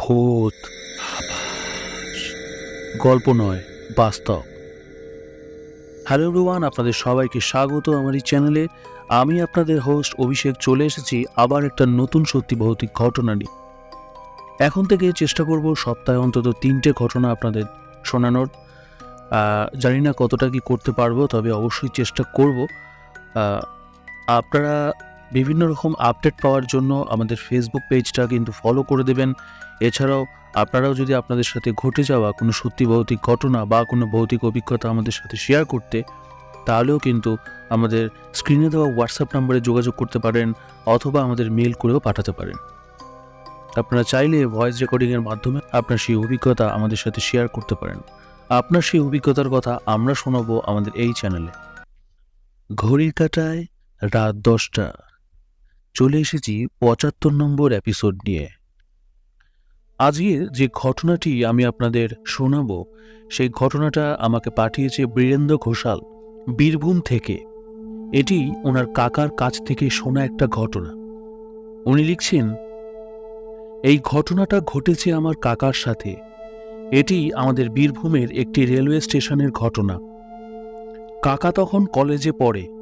ভূত গল্প নয়, বাস্তব। হ্যালো রুয়ান আপনাদের সবাইকে স্বাগত আমার এই চ্যানেলে। আমি আপনাদের হোস্ট অভিষেক, চলে এসেছি আবার একটা নতুন সত্যি ভৌতিক ঘটনা নিয়ে। এখন থেকে চেষ্টা করব সপ্তাহে অন্তত তিনটে ঘটনা আপনাদের শোনানোর। জানি না কতটা কি করতে পারব, তবে অবশ্যই চেষ্টা করব। আপনারা বিভিন্ন রকম আপডেট পাওয়ার জন্য আমাদের ফেসবুক পেজটা কিন্তু ফলো করে দেবেন। এছাড়াও আপনারাও যদি আপনাদের সাথে ঘটে যাওয়া কোনো সত্যি ভৌতিক ঘটনা বা কোনো ভৌতিক অভিজ্ঞতা আমাদের সাথে শেয়ার করতে, তাহলেও কিন্তু আমাদের স্ক্রিনে দেওয়া হোয়াটসঅ্যাপ নম্বরে যোগাযোগ করতে পারেন অথবা আমাদের মেল করেও পাঠাতে পারেন। আপনারা চাইলে ভয়েস রেকর্ডিংয়ের মাধ্যমে আপনার সেই অভিজ্ঞতা আমাদের সাথে শেয়ার করতে পারেন। আপনার সেই অভিজ্ঞতার কথা আমরা শোনাবো আমাদের এই চ্যানেলে ঘড়ির কাটায় রাত দশটা। চলে এসেছি পঁচাত্তর নম্বর এপিসোড নিয়ে। আজকের যে ঘটনাটি আমি আপনাদের শোনাব, সেই ঘটনাটা আমাকে পাঠিয়েছে বীরেন্দ্র ঘোষাল, বীরভূম থেকে। এটি ওনার কাকার কাছ থেকে শোনা একটা ঘটনা। উনি লিখছেন, এই ঘটনাটা ঘটেছে আমার কাকার সাথে। এটি আমাদের বীরভূমের একটি রেলওয়ে স্টেশনের ঘটনা। কাকা তখন কলেজে পড়ে।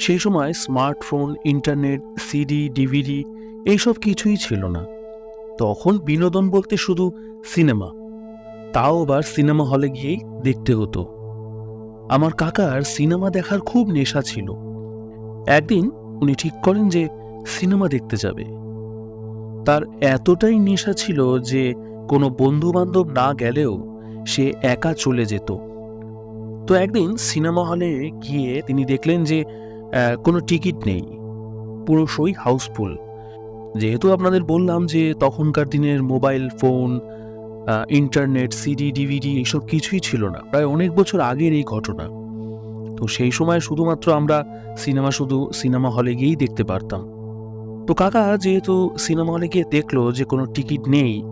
সেই সময় স্মার্টফোন, ইন্টারনেট, সিডি, ডিভিডি এইসব কিছুই ছিল না। তখন বিনোদন বলতে শুধু সিনেমা। তাও আবার সিনেমা হলে গিয়েই দেখতে হতো। আমার কাকার সিনেমা দেখার খুব নেশা ছিল। একদিন উনি ঠিক করেন যে সিনেমা দেখতে যাবে। তার এতটাই নেশা ছিল যে কোনো বন্ধু বান্ধব না গেলেও সে একা চলে যেত। তো একদিন সিনেমা হলে গিয়ে তিনি দেখলেন যে কোনো টিকিট নেই। পুরো সই হাউসফুল। যেহেতু আপনাদের বললাম যে তখনকার দিনের mobile phone internet, CD, DVD এইসব কিছুই ছিল না। প্রায় অনেক বছর আগের এই ঘটনা। তো সেই সময় শুধুমাত্র আমরা সিনেমা শুধু সিনেমা হলে গিয়েই দেখতে পারতাম। তো কাকা যেহেতু সিনেমা হলে গিয়ে দেখল যে কোনো টিকিট নেই,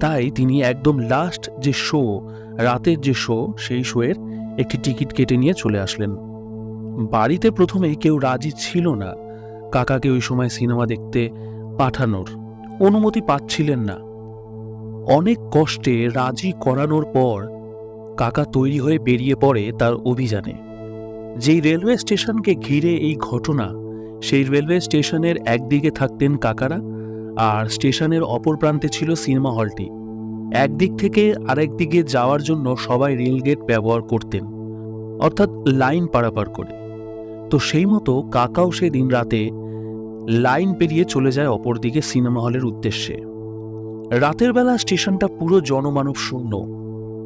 তাই তিনি একদম লাস্ট যে শো রাতের যে শো সেই শোয়ের একটি টিকিট কেটে নিয়ে চলে আসলেন। বাড়িতে প্রথমে কেউ রাজি ছিল না। কাকাকে ওই সময় সিনেমা দেখতে পাঠানোর অনুমতি পাচ্ছিলেন না। অনেক কষ্টে রাজি করানোর পর কাকা তৈরি হয়ে বেরিয়ে পড়ে তার অভিযানে। যেই রেলওয়ে স্টেশনকে ঘিরে এই ঘটনা, সেই রেলওয়ে স্টেশনের একদিকে থাকতেন কাকারা আর স্টেশনের অপর প্রান্তে ছিল সিনেমা হলটি। একদিক থেকে আরেক দিকে যাওয়ার জন্য সবাই রেলগেট ব্যবহার করতেন, অর্থাৎ লাইন পারাপার করে। তো সেই মতো কাকাও সেদিন রাতে লাইন পেরিয়ে চলে যায় অপরদিকে সিনেমা হলের উদ্দেশ্যে। রাতের বেলা স্টেশনটা পুরো জনমানব শূন্য।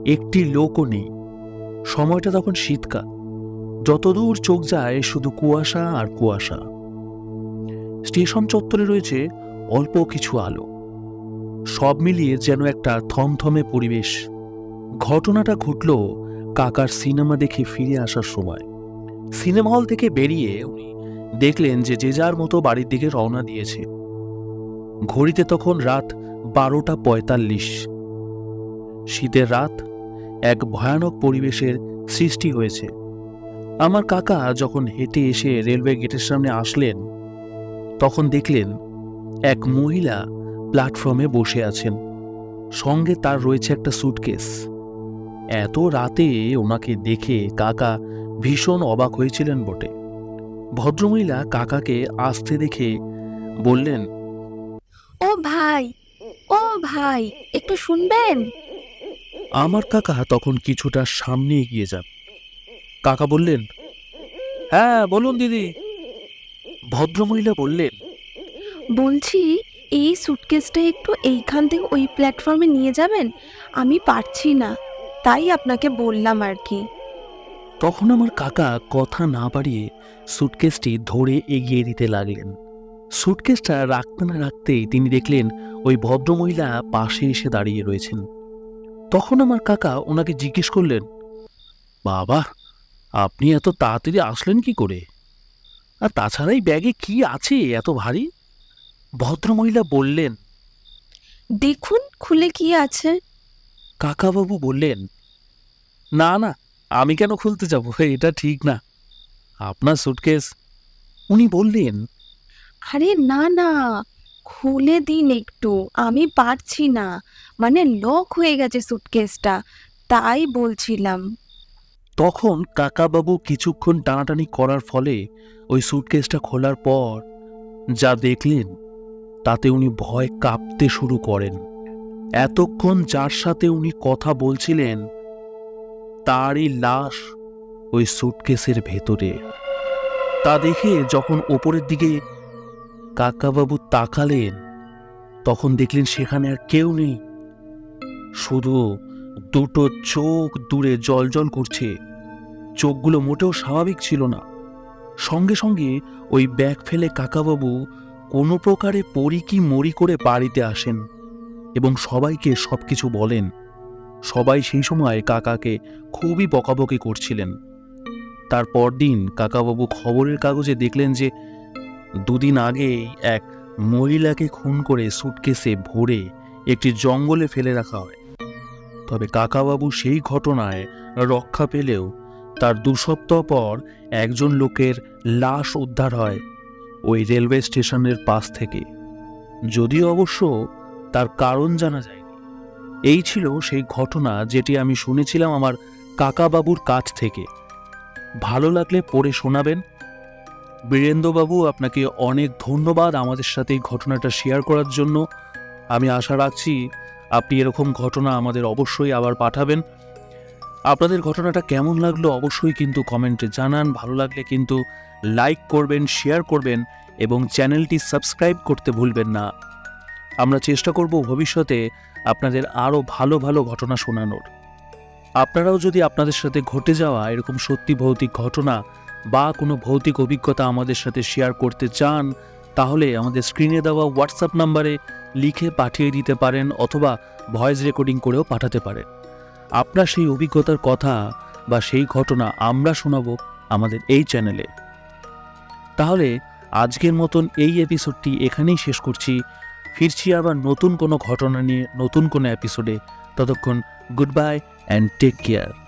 একটি লোকও নেই। সময়টা তখন শীতকাল। যতদূর চোখ যায় শুধু কুয়াশা আর কুয়াশা। স্টেশন চত্বরে রয়েছে অল্প কিছু আলো। সব মিলিয়ে যেন একটা থমথমে পরিবেশ। ঘটনাটা ঘটল কাকার সিনেমা দেখে ফিরে আসার সময়। সিনেমা হল থেকে বেরিয়ে উনি দেখলেন যে যে যার মতো বাড়ির দিকে রওনা দিয়েছে। ঘড়িতে তখন রাত বারোটা পঁয়তাল্লিশ। শীতের রাত এক ভয়ানক পরিবেশের সৃষ্টি হয়েছে। আমার কাকা যখন হেঁটে এসে রেলওয়ে গেটের সামনে আসলেন, তখন দেখলেন এক মহিলা প্ল্যাটফর্মে বসে আছেন। সঙ্গে তার রয়েছে একটা সুটকেস এত রাতে ওনাকে দেখে কাকা ভীষণ অবাক হয়েছিলেন বটে। ভদ্রমহিলা কাকাকে আসতে দেখে বললেন ও ভাই ও ভাই একটু শুনবেন? আমার কাকা তখন কিছুটা সামনে এগিয়ে যান। কাকা বললেন হ্যাঁ বলুন দিদি। ভদ্রমহিলা বললেন বলছি এই সুটকেসটা একটু এইখান থেকে ওই প্ল্যাটফর্মে নিয়ে যাবেন? আমি পারছি না তাই আপনাকে বললাম আর কি। তখন আমার কাকা কথা না বাড়িয়ে সুটকেসটি ধরে এগিয়ে দিতে লাগলেন। সুটকেসটা রাখতে না রাখতেই তিনি দেখলেন ওই ভদ্রমহিলা পাশে এসে দাঁড়িয়ে রয়েছেন। তখন আমার কাকা ওনাকে জিজ্ঞেস করলেন বাবা আপনি এত তাড়াতাড়ি আসলেন কি করে? আর তাছাড়া এই ব্যাগে কি আছে এত ভারী? ভদ্রমহিলা বললেন দেখুন খুলে কি আছে? কাকাবাবু বললেন না না আমি কেন খুলতে যাব? এটা ঠিক না। আপনার সুটকেস উনি বললেন আরে না না খুলে দিন একটু আমি পারছি না। মানে লক হয়ে গেছে সুটকেসটা তাই বলছিলাম। তখন কাকাবাবু কিছুক্ষণ টানাটানি করার ফলে ওই সুটকেসটা খোলার পর যা দেখলেন তাতে উনি ভয় কাঁপতে শুরু করেন। এতক্ষণ যার সাথে উনি কথা বলছিলেন তারই লাশ ওই সুটকেসের ভেতরে। তা দেখে যখন ওপরের দিকে কাকাবাবু তাকালেন, তখন দেখলেন সেখানে আর কেউ নেই। শুধু দুটো চোখ দূরে জলজল করছে। চোখগুলো মোটেও স্বাভাবিক ছিল না। সঙ্গে সঙ্গে ওই ব্যাগ ফেলে কাকাবাবু কোনো প্রকারে পরি কি মরি করে বাড়িতে আসেন এবং সবাইকে সবকিছু বলেন। সবাই সেই সময় কাকাকে খুবই বকাবকি করছিলেন। তার পরদিন কাকাবাবু খবরের কাগজে দেখলেন যে, দুদিন আগে এক মহিলাকে খুন করে সুটকেসে ভরে একটি জঙ্গলে ফেলে রাখা হয়। তবে কাকাবাবু সেই ঘটনায় রক্ষা পেলেও তার দু সপ্তাহ পর একজন লোকের লাশ উদ্ধার হয় ওই রেলওয়ে স্টেশনের পাশ থেকে। যদিও অবশ্য তার কারণ জানা যায়নি। এই ছিল সেই ঘটনা যেটি আমি শুনেছিলাম আমার কাকাবাবুর কাছ থেকে। ভালো লাগলে পড়ে শোনাবেন। বীরেন্দ্রবাবু, আপনাকে অনেক ধন্যবাদ আমাদের সাথে এই ঘটনাটা শেয়ার করার জন্য। আমি আশা রাখছি আপনি এরকম ঘটনা আমাদের অবশ্যই আবার পাঠাবেন। আপনাদের ঘটনাটা কেমন লাগল অবশ্যই কিন্তু কমেন্টে জানান। ভালো লাগলে কিন্তু লাইক করবেন শেয়ার করবেন এবং চ্যানেলটি সাবস্ক্রাইব করতে ভুলবেন না। আমরা চেষ্টা করব ভবিষ্যতে আপনাদের আরও ভালো ভালো ঘটনা শোনানোর। আপনারাও যদি আপনাদের সাথে ঘটে যাওয়া এরকম সত্যি ভৌতিক ঘটনা বা কোনো ভৌতিক অভিজ্ঞতা আমাদের সাথে শেয়ার করতে চান, তাহলে আমাদের স্ক্রিনে দেওয়া হোয়াটসঅ্যাপ নাম্বারে লিখে পাঠিয়ে দিতে পারেন অথবা ভয়েস রেকর্ডিং করেও পাঠাতে পারেন। আপনার সেই অভিজ্ঞতার কথা বা সেই ঘটনা আমরা শোনাবো আমাদের এই চ্যানেলে তাহলে আজকের মতন এই এপিসোডটি এখানেই শেষ করছি। ফিরছি আবার নতুন কোনো ঘটনা নিয়ে, নতুন কোনো এপিসোডে ততক্ষণ good bye and take care